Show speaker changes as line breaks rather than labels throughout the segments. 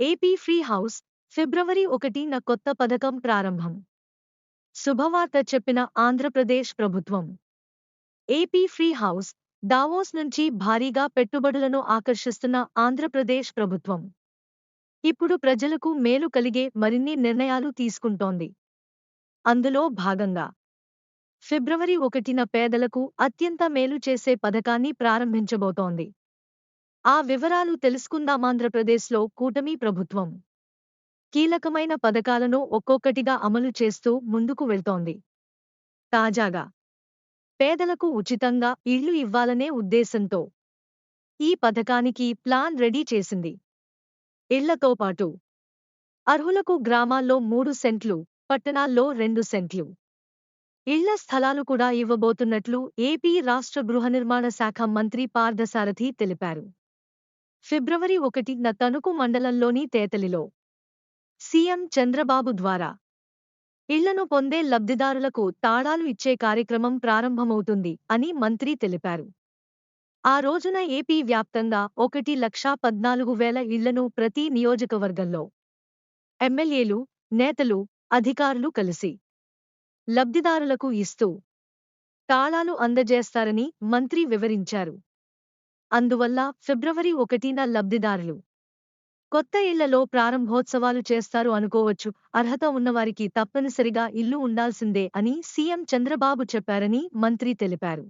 AP free house ఫిబ్రవరి ఒకటిన కొత్త పథకం ప్రారంభం. శుభవార్త చెప్పిన ఆంధ్రప్రదేశ్ ప్రభుత్వం. ఏపీ ఫ్రీ హౌస్ దావోస్ నుంచి భారీగా పెట్టుబడులను ఆకర్షిస్తున్న ఆంధ్రప్రదేశ్ ప్రభుత్వం. ఇప్పుడు ప్రజలకు మేలు కలిగే మరిన్ని నిర్ణయాలు తీసుకుంటోంది. అందులో భాగంగా ఫిబ్రవరి ఒకటిన పేదలకు అత్యంత మేలు చేసే పథకాన్ని ప్రారంభించబోతోంది. ఆ వివరాలు తెలుసుకుందామాంధ్రప్రదేశ్లో కూటమి ప్రభుత్వం. కీలకమైన పథకాలను ఒక్కొక్కటిగా అమలు చేస్తూ ముందుకు వెళ్తోంది. తాజాగా పేదలకు ఉచితంగా ఇళ్ళు ఇవ్వాలనే ఉద్దేశంతో ఈ పథకానికి ప్లాన్ రెడీ చేసింది. ఇళ్ళతో పాటు అర్హులకు గ్రామాల్లో మూడు సెంట్లు పట్టణాల్లో రెండు సెంట్లు. ఇళ్ళ స్థలాలు కూడా ఇవ్వబోతున్నట్లు ఏపీ రాష్ట్ర గృహ నిర్మాణ శాఖ మంత్రి పార్థసారథి తెలిపారు. ఫిబ్రవరి ఒకటిన తణుకు మండలంలోని తేతలిలో. సీఎం చంద్రబాబు ద్వారా. ఇళ్ళను పొందే లబ్ధిదారులకు తాళాలు ఇచ్చే కార్యక్రమం ప్రారంభమవుతుంది అని మంత్రి తెలిపారు. ఆ రోజున ఏపీ వ్యాప్తంగా ఒకటి లక్షా పద్నాలుగు వేల ఇళ్ళను ప్రతి నియోజకవర్గంలో. ఎమ్మెల్యేలు నేతలు అధికారులు కలిసి. లబ్ధిదారులకు ఇస్తూ. తాళాలు అందజేస్తారని మంత్రి వివరించారు. అందువల్ల ఫిబ్రవరి ఒకటిన లబ్ధిదారులు. కొత్త ఇళ్ళలో ప్రారంభోత్సవాలు చేస్తారు అనుకోవచ్చు అర్హత ఉన్నవారికి తప్పనిసరిగా ఇల్లు ఉండాల్సిందే అని సీఎం చంద్రబాబు చెప్పారని మంత్రి తెలిపారు.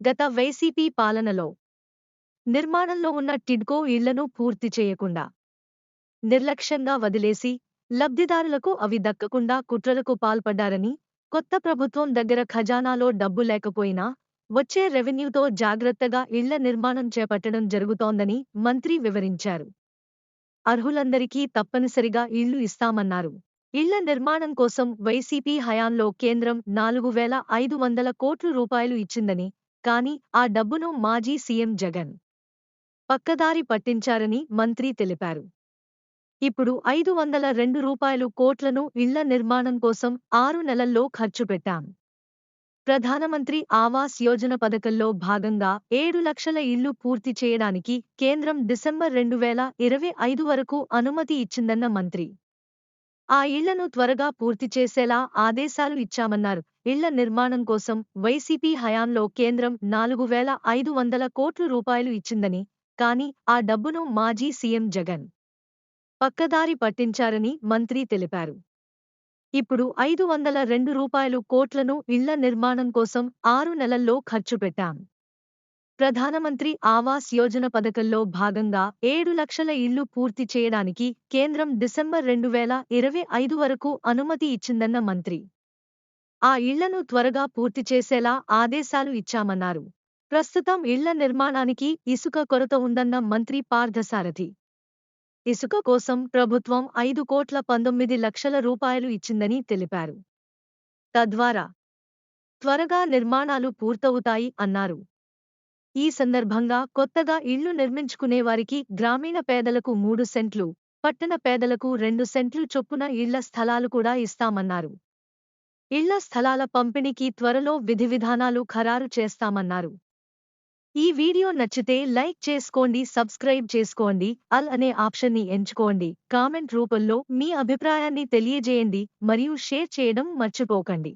గత వైసీపీ పాలనలో నిర్మాణంలో ఉన్న టిడ్కో ఇళ్ళను పూర్తి చేయకుండా నిర్లక్ష్యంగా వదిలేసి లబ్ధిదారులకు అవి దక్కకుండా కుట్రలకు పాల్పడ్డారని కొత్త ప్రభుత్వం దగ్గర ఖజానాలో డబ్బు లేకపోయినా వచ్చే రెవెన్యూతో జాగ్రత్తగా ఇళ్ళ నిర్మాణం చేపట్టడం జరుగుతోందని మంత్రి వివరించారు. అర్హులందరికీ తప్పనిసరిగా ఇళ్ళు ఇస్తామన్నారు. ఇళ్ళ నిర్మాణం కోసం వైసీపీ హయాంలో కేంద్రం నాలుగు వేల ఐదు వందల కోట్లు రూపాయలు ఇచ్చిందని కాని ఆ డబ్బును మాజీ సీఎం జగన్ పక్కదారి పట్టించారని మంత్రి తెలిపారు. ఇప్పుడు ఐదు వందల రెండు రూపాయలు కోట్లను ఇళ్ళ నిర్మాణం కోసం ఆరు నెలల్లో ఖర్చు పెట్టాం. ప్రధానమంత్రి ఆవాస్ యోజన పథకంలో భాగంగా ఏడు లక్షల ఇళ్ళు పూర్తి చేయడానికి కేంద్రం డిసెంబర్ రెండు వేల ఇరవై ఐదు వరకు అనుమతి ఇచ్చిందన్న మంత్రి. ఆ ఇళ్ళను త్వరగా పూర్తి చేసేలా ఆదేశాలు ఇచ్చామన్నారు. ఇళ్ళ నిర్మాణం కోసం వైసీపీ హయాంలో కేంద్రం నాలుగు వేల ఐదు వందల కోట్ల రూపాయలు ఇచ్చిందని కాని ఆ డబ్బును మాజీ సీఎం జగన్ పక్కదారి పట్టించారని మంత్రి తెలిపారు. ఇప్పుడు ఐదు వందల రెండు రూపాయలు కోట్లను ఇళ్ళ నిర్మాణం కోసం ఆరు నెలల్లో ఖర్చు పెట్టాం. ప్రధానమంత్రి ఆవాస్ యోజన పథకంలో భాగంగా ఏడు లక్షల ఇళ్ళు పూర్తి చేయడానికి కేంద్రం డిసెంబర్ రెండు వేల ఇరవై ఐదు వరకు అనుమతి ఇచ్చిందన్న మంత్రి. ఆ ఇళ్ళను త్వరగా పూర్తి చేసేలా ఆదేశాలు ఇచ్చామన్నారు. ప్రస్తుతం ఇళ్ళ నిర్మాణానికి ఇసుక కొరత ఉందన్న మంత్రి పార్థసారథి. ఇసుక కోసం ప్రభుత్వం ఐదు కోట్ల పంతొమ్మిది లక్షల రూపాయలు ఇచ్చిందని తెలిపారు. తద్వారా త్వరగా నిర్మాణాలు పూర్తవుతాయి అన్నారు. ఈ సందర్భంగా కొత్తగా ఇళ్ళు నిర్మించుకునేవారికి గ్రామీణ పేదలకు మూడు సెంట్లు పట్టణ పేదలకు రెండు సెంట్లు చొప్పున ఇళ్ళ స్థలాలు కూడా ఇస్తామన్నారు. ఇళ్ళ స్థలాల పంపిణీకి త్వరలో విధి విధానాలు ఖరారు చేస్తామన్నారు. ఈ వీడియో నచ్చితే లైక్ చేసుకోండి సబ్స్క్రైబ్ చేసుకోండి అల్ అనే ఆప్షన్ని ఎంచుకోండి. కామెంట్ రూపంలో మీ అభిప్రాయాన్ని తెలియజేయండి మరియు షేర్ చేయడం మర్చిపోకండి.